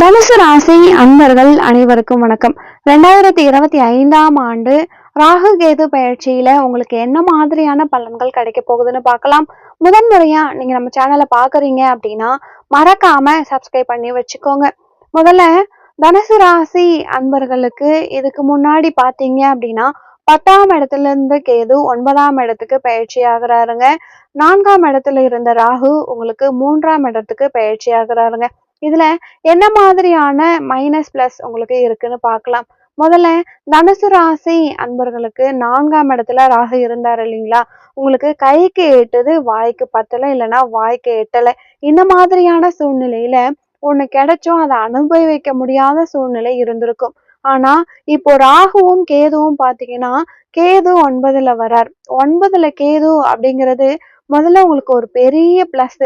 தனுசு ராசி அன்பர்கள் அனைவருக்கும் வணக்கம். ரெண்டாயிரத்தி இருபத்தி ஐந்தாம் ஆண்டு ராகு கேது பயிற்சியில உங்களுக்கு என்ன மாதிரியான பலன்கள் கிடைக்க போகுதுன்னு பார்க்கலாம். முதன்முறையா நீங்க நம்ம சேனலை பாக்குறீங்க அப்படின்னா மறக்காம சப்ஸ்கிரைப் பண்ணி வச்சுக்கோங்க. முதல்ல தனுசு ராசி அன்பர்களுக்கு இதுக்கு முன்னாடி பாத்தீங்க அப்படின்னா பத்தாம் இடத்துல இருந்து கேது ஒன்பதாம் இடத்துக்கு பயிற்சி ஆகுறாருங்க. நான்காம் இடத்துல இருந்த ராகு உங்களுக்கு மூன்றாம் இடத்துக்கு பயிற்சி ஆகுறாருங்க. இதுல என்ன மாதிரியான மைனஸ் பிளஸ் உங்களுக்கு இருக்குன்னு பார்க்கலாம். முதல்ல தனுசு ராசி அன்பர்களுக்கு நான்காம் இடத்துல ராகு இருந்தார் இல்லைங்களா? உங்களுக்கு கைக்கு எட்டுது வாய்க்கு பத்தல இல்லைன்னா வாய்க்கு எட்டலை. இந்த மாதிரியான சூழ்நிலையில ஒண்ணு கிடைச்சும் அதை அனுபவிக்க முடியாத சூழ்நிலை இருந்திருக்கும். ஆனா இப்போ ராகுவும் கேதுவும் பாத்தீங்கன்னா கேது ஒன்பதுல வரார். ஒன்பதுல கேது அப்படிங்கிறது முதல்ல உங்களுக்கு ஒரு பெரிய பிளஸ்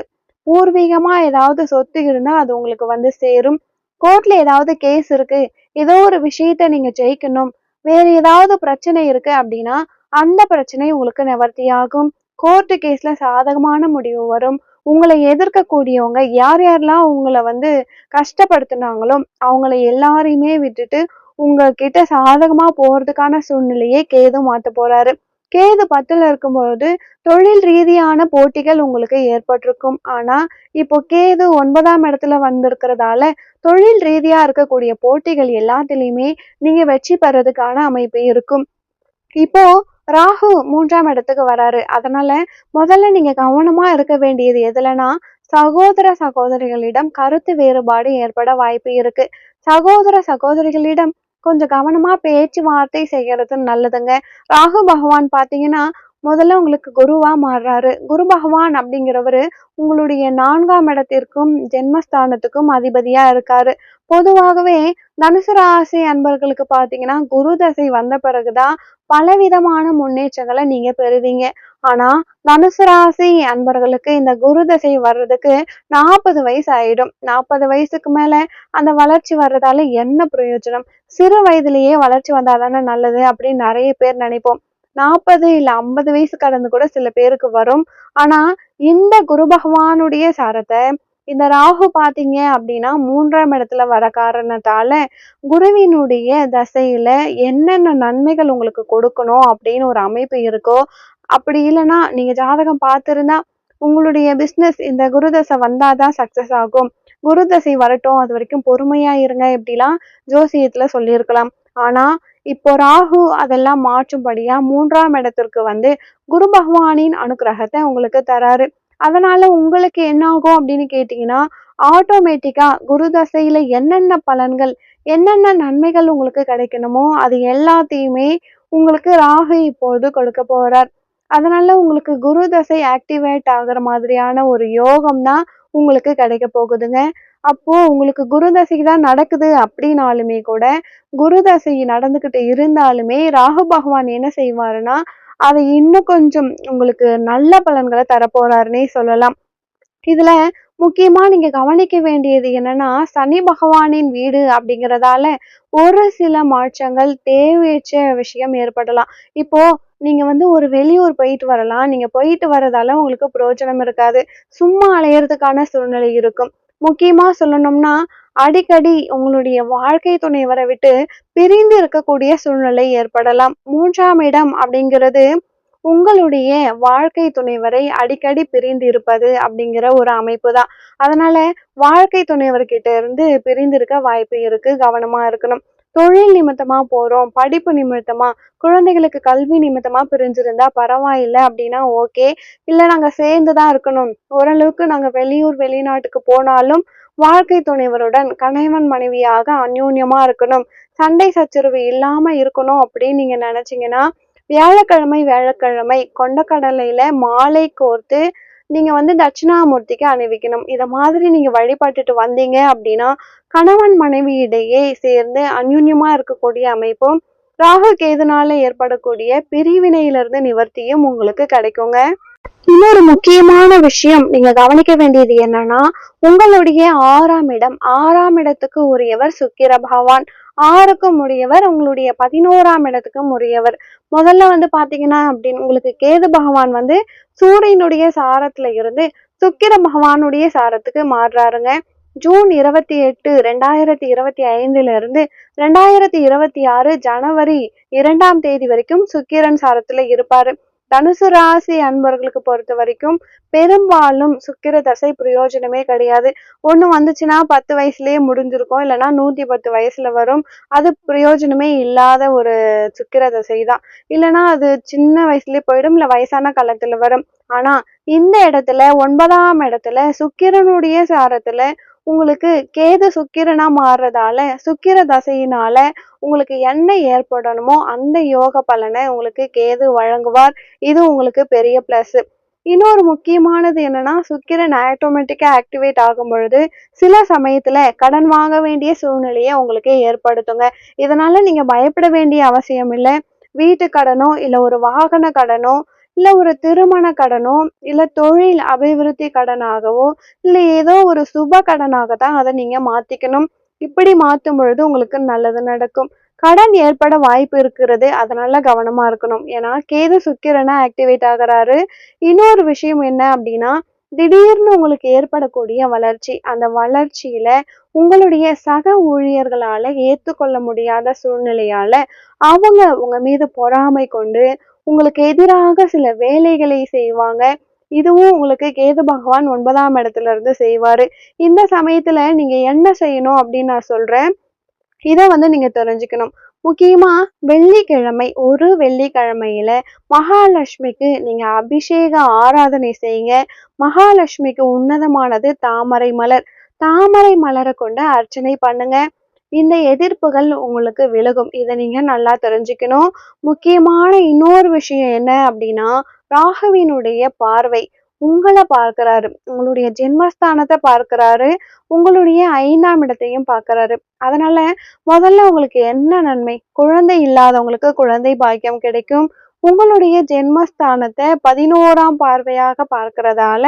பூர்வீகமா ஏதாவது சொத்து இருந்தா அது உங்களுக்கு வந்து சேரும். கோர்ட்ல ஏதாவது கேஸ் இருக்கு ஏதோ ஒரு விஷயத்த நீங்க ஜெயிக்கணும் வேற ஏதாவது பிரச்சனை இருக்கு அப்படின்னா அந்த பிரச்சனை உங்களுக்கு நிவர்த்தியாகும். கோர்ட்டு கேஸ்ல சாதகமான முடிவு வரும். உங்களை எதிர்க்கக்கூடியவங்க யார் யாரெல்லாம் உங்களை வந்து கஷ்டப்படுத்தினாங்களோ அவங்கள எல்லாரையுமே விட்டுட்டு உங்ககிட்ட சாதகமா போறதுக்கான சூழ்நிலையே கேது மாத்த போறாரு. கேது பத்துல இருக்கும்போது தொழில் ரீதியான போட்டிகள் உங்களுக்கு ஏற்பட்டிருக்கும். ஆனா இப்போ கேது ஒன்பதாம் இடத்துல வந்திருக்கிறதால தொழில் ரீதியா இருக்கக்கூடிய போட்டிகள் எல்லாத்திலையுமே நீங்க வெற்றி பெறதுக்கான அமைப்பு இருக்கும். இப்போ ராகு மூன்றாம் இடத்துக்கு வராரு. அதனால முதல்ல நீங்க கவனமா இருக்க வேண்டியது எதுலனா சகோதர சகோதரிகளிடம் கருத்து வேறுபாடு ஏற்பட வாய்ப்பு இருக்கு. சகோதர சகோதரிகளிடம் கொஞ்சம் கவனமா பேச்சுவார்த்தை செய்யறது நல்லதுங்க. ராகு பகவான் பாத்தீங்கன்னா முதல்ல உங்களுக்கு குருவா மாறுறாரு. குரு பகவான் அப்படிங்கிறவரு உங்களுடைய நான்காம் இடத்திற்கும் ஜென்மஸ்தானத்துக்கும் அதிபதியா இருக்காரு. பொதுவாகவே தனுசு ராசி அன்பர்களுக்கு பாத்தீங்கன்னா குரு தசை வந்த பிறகுதான் பலவிதமான முன்னேற்றங்களை நீங்க பெறுவீங்க. ஆனா தனுசு ராசி அன்பர்களுக்கு இந்த குரு தசை வர்றதுக்கு நாற்பது வயசு ஆயிடும். நாற்பது வயசுக்கு மேல அந்த வளர்ச்சி வர்றதால என்ன பிரயோஜனம்? சிறு வயதிலேயே வளர்ச்சி வந்தாதானே நல்லது அப்படின்னு நிறைய பேர் நினைப்போம். நாற்பது இல்ல ஐம்பது வயசு கடந்து கூட சில பேருக்கு வரும். ஆனா இந்த குரு பகவானுடைய சாரத்தை இந்த ராகு பாத்தீங்க அப்படின்னா மூன்றாம் இடத்துல வர காரணத்தால குருவினுடைய தசையில என்னென்ன நன்மைகள் உங்களுக்கு கொடுக்கணும் அப்படின்னு ஒரு அமைப்பு இருக்கோ அப்படி இல்லைன்னா நீங்க ஜாதகம் பார்த்துருந்தா உங்களுடைய பிஸ்னஸ் இந்த குருதசை வந்தாதான் சக்சஸ் ஆகும். குருதசை வரட்டும் அது வரைக்கும் பொறுமையா இருங்க இப்படிலாம் ஜோசியத்துல சொல்லியிருக்கலாம். ஆனா இப்போ ராகு அதெல்லாம் மாற்றும்படியா மூன்றாம் இடத்திற்கு வந்து குரு பகவானின் அனுக்கிரகத்தை உங்களுக்கு தராரு. அதனால உங்களுக்கு என்ன ஆகும் அப்படின்னு கேட்டீங்கன்னா ஆட்டோமேட்டிக்கா குரு தசையில என்னென்ன பலன்கள் என்னென்ன நன்மைகள் உங்களுக்கு கிடைக்கணுமோ அது எல்லாத்தையுமே உங்களுக்கு ராகு இப்போது கொடுக்க போறார். அதனால உங்களுக்கு குரு தசை ஆக்டிவேட் ஆகுற மாதிரியான ஒரு யோகம் தான் உங்களுக்கு கிடைக்க போகுதுங்க. அப்போ உங்களுக்கு குரு தசை தான் நடக்குது அப்படின்னாலுமே கூட குரு தசை நடந்துகிட்டு இருந்தாலுமே ராகு பகவான் என்ன செய்வாருன்னா அதை இன்னும் கொஞ்சம் உங்களுக்கு நல்ல பலன்களை தரப்போறாருன்னே சொல்லலாம். இதுல முக்கியமா நீங்க கவனிக்க வேண்டியது என்னன்னா சனி பகவானின் வீடு அப்படிங்கிறதால ஒரு சில மாற்றங்கள் தேவையற்ற விஷயம் ஏற்படலாம். இப்போ நீங்கள் வந்து ஒரு வெளியூர் போயிட்டு வரலாம். நீங்கள் போயிட்டு வரதால உங்களுக்கு பிரயோஜனம் இருக்காது. சும்மா அலையறதுக்கான சூழ்நிலை இருக்கும். முக்கியமாக சொல்லணும்னா அடிக்கடி உங்களுடைய வாழ்க்கை துணைவரை விட்டு பிரிந்து இருக்கக்கூடிய சூழ்நிலை ஏற்படலாம். மூன்றாம் இடம் அப்படிங்கிறது உங்களுடைய வாழ்க்கை துணைவரை அடிக்கடி பிரிந்து இருப்பது அப்படிங்கிற ஒரு அமைப்பு தான். அதனால வாழ்க்கை துணைவர்கிட்ட இருந்து பிரிந்து இருக்க வாய்ப்பு இருக்கு. கவனமா இருக்கணும். தொழில் நிமித்தமா போறோம் படிப்பு நிமித்தமா குழந்தைகளுக்கு கல்வி நிமித்தமா பிரிஞ்சிருந்தா பரவாயில்ல அப்படின்னா ஓகே இல்ல நாங்க சேர்ந்துதான் இருக்கணும். ஓரளவுக்கு நாங்க வெளியூர் வெளிநாட்டுக்கு போனாலும் வாழ்க்கை துணைவருடன் கணவன் மனைவியாக அந்யோன்யமா இருக்கணும். சண்டை சச்சரவு இல்லாம இருக்கணும் அப்படின்னு நீங்க நினைச்சீங்கன்னா வியாழக்கிழமை வியாழக்கிழமை கொண்டக்கடலையில மாலை கோர்த்து நீங்க வந்து தட்சிணாமூர்த்திக்கு அணிவிக்கணும். இதை மாதிரி நீங்க வழிபட்டுட்டு வந்தீங்க அப்படின்னா கணவன் மனைவியிடையே சேர்ந்து அந்யுன்யமா இருக்கக்கூடிய அமைப்பும் ராகு கேதுனால ஏற்படக்கூடிய பிரிவினையிலிருந்து நிவர்த்தியும் உங்களுக்கு கிடைக்குங்க. இன்னொரு முக்கியமான விஷயம் நீங்க கவனிக்க வேண்டியது என்னன்னா உங்களுடைய ஆறாம் இடம் ஆறாம் இடத்துக்கு உரியவர் சுக்கிர பகவான். ஆறுக்கும் உரியவர் உங்களுடைய பதினோராம் இடத்துக்கும் உரியவர். முதல்ல வந்து பாத்தீங்கன்னா அப்படின்னு உங்களுக்கு கேது பகவான் வந்து சூரியனுடைய சாரத்துல இருந்து சுக்கிர பகவானுடைய சாரத்துக்கு மாறுறாருங்க. ஜூன் இருபத்தி எட்டு ரெண்டாயிரத்தி இருபத்தி ஐந்துல இருந்து ரெண்டாயிரத்தி இருபத்தி ஆறு ஜனவரி இரண்டாம் தேதி வரைக்கும் சுக்கிரன் சாரத்துல இருப்பாரு. தனுசு ராசி அன்பர்களுக்கு பொறுத்த வரைக்கும் பெரும்பாலும் சுக்கிர தசை பிரயோஜனமே கிடையாது. ஒன்று வந்துச்சுன்னா பத்து வயசுலயே முடிஞ்சிருக்கும். இல்லைன்னா நூற்றி பத்து வயசுல வரும். அது பிரயோஜனமே இல்லாத ஒரு சுக்கிர தசை தான் இல்லைன்னா அது சின்ன வயசுலயே போயிடும் இல்லை வயசான காலத்துல வரும். ஆனா இந்த இடத்துல ஒன்பதாம் இடத்துல சுக்கிரனுடைய சாரத்துல உங்களுக்கு கேது சுக்கிரனா மாறுறதால சுக்கிர தசையினால உங்களுக்கு என்ன ஏற்படணுமோ அந்த யோக பலனை உங்களுக்கு கேது வழங்குவார். இது உங்களுக்கு பெரிய பிளஸ் இன்னொரு முக்கியமானது என்னன்னா சுக்கிரன் ஆட்டோமேட்டிக்கா ஆக்டிவேட் ஆகும் பொழுது சில சமயத்துல கடன் வாங்க வேண்டிய சூழ்நிலையை உங்களுக்கு ஏற்படுத்துங்க. இதனால நீங்க பயப்பட வேண்டிய அவசியம் இல்லை. வீட்டு கடனோ இல்ல ஒரு வாகன கடனோ இல்ல ஒரு திருமண கடனோ இல்ல தொழில் அபிவிருத்தி கடனாகவோ இல்ல ஏதோ ஒரு சுப கடனாக தான் அதை நீங்க மாத்திக்கணும். இப்படி மாற்றும் பொழுது உங்களுக்கு நல்லது நடக்கும். கடன் ஏற்பட வாய்ப்பு இருக்கிறது. அதனால கவனமா இருக்கணும். ஏன்னா கேது சுக்கிரனா ஆக்டிவேட் ஆகிறாரு. இன்னொரு விஷயம் என்ன அப்படின்னா திடீர்னு உங்களுக்கு ஏற்படக்கூடிய வளர்ச்சி. அந்த வளர்ச்சியில உங்களுடைய சக ஊழியர்களால ஏத்துக்கொள்ள முடியாத சூழ்நிலையால அவங்க உங்க மீது பொறாமை கொண்டு உங்களுக்கு எதிராக சில வேலைகளை செய்வாங்க. இதுவும் உங்களுக்கு கேது பகவான் ஒன்பதாம் இடத்துல இருந்து செய்வாரு. இந்த சமயத்துல நீங்க என்ன செய்யணும் அப்படின்னு நான் சொல்றேன். இதை வந்து நீங்க தெரிஞ்சுக்கணும். முக்கியமா வெள்ளிக்கிழமை ஒரு வெள்ளிக்கிழமையில மகாலட்சுமிக்கு நீங்க அபிஷேக ஆராதனை செய்யுங்க. மகாலட்சுமிக்கு உன்னதமானது தாமரை மலர். தாமரை மலரை கொண்டு அர்ச்சனை பண்ணுங்க. இந்த எதிர்ப்புகள் உங்களுக்கு விலகும். இதை நீங்க நல்லா தெரிஞ்சுக்கணும். முக்கியமான இன்னொரு விஷயம் என்ன அப்படின்னா ராகுவினுடைய பார்வை. உங்களை பார்க்கிறாரு. உங்களுடைய ஜென்மஸ்தானத்தை பார்க்கிறாரு. உங்களுடைய ஐந்தாம் இடத்தையும் பார்க்கிறாரு. அதனால முதல்ல உங்களுக்கு என்ன நன்மை? குழந்தை இல்லாதவங்களுக்கு குழந்தை பாக்கியம் கிடைக்கும். உங்களுடைய ஜென்மஸ்தானத்தை பதினோராம் பார்வையாக பார்க்கறதால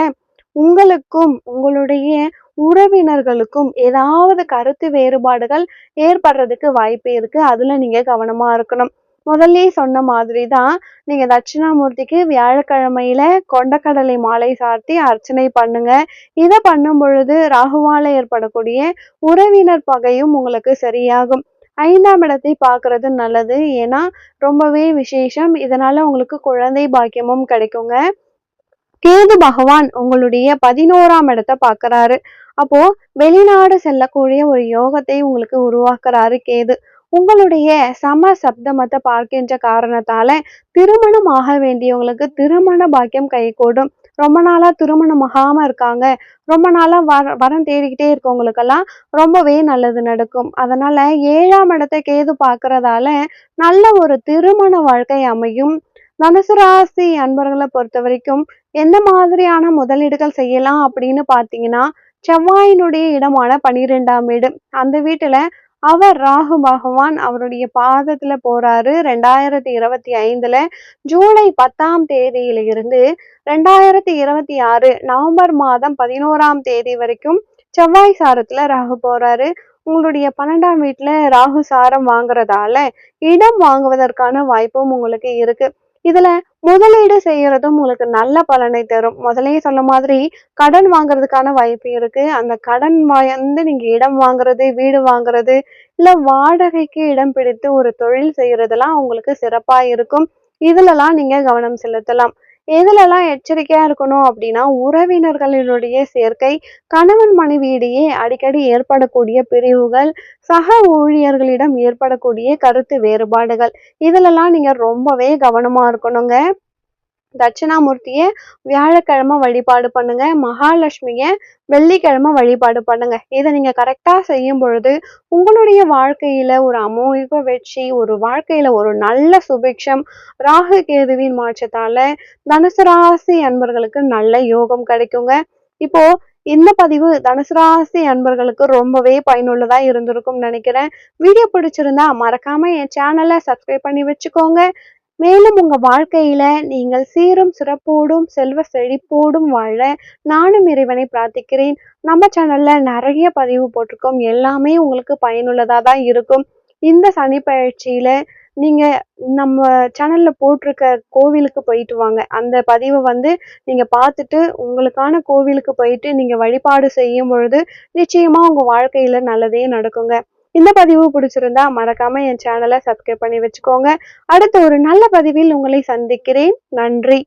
உங்களுக்கும் உங்களுடைய உறவினர்களுக்கும் ஏதாவது கருத்து வேறுபாடுகள் ஏற்படுறதுக்கு வாய்ப்பு இருக்கு. அதுல நீங்க கவனமா இருக்கணும். முதல்ல சொன்ன மாதிரி தான் நீங்க தட்சிணாமூர்த்திக்கு வியாழக்கிழமையில கொண்டக்கடலை மாலை சார்த்தி அர்ச்சனை பண்ணுங்க. இதை பண்ணும் பொழுது ராகுவால ஏற்படக்கூடிய உறவினர் பகையும் உங்களுக்கு சரியாகும். ஐந்தாம் இடத்தை பார்க்கறது நல்லது. ஏன்னா ரொம்பவே விசேஷம். இதனால உங்களுக்கு குழந்தை பாக்கியமும் கிடைக்குங்க. கேது பகவான் உங்களுடைய பதினோராம் இடத்தை பார்க்கறாரு. அப்போ வெளிநாடு செல்லக்கூடிய ஒரு யோகத்தை உங்களுக்கு உருவாக்குறாரு கேது. உங்களுடைய சம சப்தமத்தை பார்க்கின்ற காரணத்தால திருமணம் ஆக வேண்டியவங்களுக்கு திருமண பாக்கியம் கைகூடும் ரொம்ப நாளா திருமணம் ஆகாம இருக்காங்க. ரொம்ப நாளா வர வரம் தேடிக்கிட்டே இருக்கவங்களுக்கெல்லாம் ரொம்பவே நல்லது நடக்கும். அதனால ஏழாம் இடத்தை கேது பாக்குறதால நல்ல ஒரு திருமண வாழ்க்கை அமையும். தனுசு ராசி அன்பர்களை பொறுத்த வரைக்கும் எந்த மாதிரியான முதலீடுகள் செய்யலாம் அப்படின்னு பார்த்தீங்கன்னா செவ்வாயினுடைய இடமான பனிரெண்டாம் வீடு. அந்த வீட்டுல அவர் ராகு பகவான் அவருடைய பாதத்துல போறாரு. ரெண்டாயிரத்தி இருபத்தி ஐந்துல ஜூலை பத்தாம் தேதியில இருந்து ரெண்டாயிரத்தி இருபத்தி ஆறு நவம்பர் மாதம் பதினோராம் தேதி வரைக்கும் செவ்வாய் சாரத்துல ராகு போறாரு. உங்களுடைய பன்னெண்டாம் வீட்டுல ராகு சாரம் வாங்குறதால இடம் வாங்குவதற்கான வாய்ப்பும் உங்களுக்கு இருக்கு. இதுல முதலீடு செய்யறதும் உங்களுக்கு நல்ல பலனை தரும். முதலே சொன்ன மாதிரி கடன் வாங்குறதுக்கான வாய்ப்பு இருக்கு. அந்த கடன் வந்து நீங்க இடம் வாங்குறது வீடு வாங்குறது இல்ல வாடகைக்கு இடம் பிடித்து ஒரு தொழில் செய்யறதெல்லாம் உங்களுக்கு சிறப்பா இருக்கும். இதுலலாம் நீங்க கவனம் செலுத்தலாம். எதுலலாம் எச்சரிக்கையா இருக்கணும் அப்படின்னா உறவினர்களினுடைய சேர்க்கை கணவன் மனைவியிடையே அடிக்கடி ஏற்படக்கூடிய பிரிவுகள் சக ஊழியர்களிடம் ஏற்படக்கூடிய கருத்து வேறுபாடுகள். இதுலலாம் நீங்க ரொம்பவே கவனமா இருக்கணுங்க. தட்சிணாமூர்த்தியை வியாழக்கிழமை வழிபாடு பண்ணுங்க. மகாலட்சுமியை வெள்ளிக்கிழமை வழிபாடு பண்ணுங்க. இதை நீங்க கரெக்டா செய்யும் பொழுது உங்களுடைய வாழ்க்கையில ஒரு அமோக வெற்றி ஒரு வாழ்க்கையில ஒரு நல்ல சுபிக்ஷம் ராகு கேதுவின் மாற்றத்தால தனுசு ராசி அன்பர்களுக்கு நல்ல யோகம் கிடைக்குங்க. இப்போ இந்த பதிவு தனுசு ராசி அன்பர்களுக்கு ரொம்பவே பயனுள்ளதா இருந்திருக்கும் நினைக்கிறேன். வீடியோ பிடிச்சிருந்தா மறக்காம என் சேனலை சப்ஸ்கிரைப் பண்ணி வச்சுக்கோங்க. மேலும் உங்க வாழ்க்கையில நீங்கள் சீரும் சிறப்போடும் செல்வ செழிப்போடும் வாழ நானும் இறைவனை பிரார்த்திக்கிறேன். நம்ம சேனல்ல நிறைய பதிவு போட்டிருக்கோம். எல்லாமே உங்களுக்கு பயனுள்ளதா தான் இருக்கும். இந்த சனி பயிற்சியில நீங்க நம்ம சேனல்ல போட்டிருக்க கோவிலுக்கு போயிட்டு வாங்க. அந்த பதிவை வந்து நீங்க பார்த்துட்டு உங்களுக்கான கோவிலுக்கு போயிட்டு நீங்க வழிபாடு செய்யும் பொழுது நிச்சயமா உங்க வாழ்க்கையில நல்லதே நடக்குங்க. இந்த பதிவு பிடிச்சிருந்தா மறக்காம என் சேனலை சப்ஸ்கிரைப் பண்ணி வச்சுக்கோங்க. அடுத்த ஒரு நல்ல பதிவில் உங்களை சந்திக்கிறேன். நன்றி.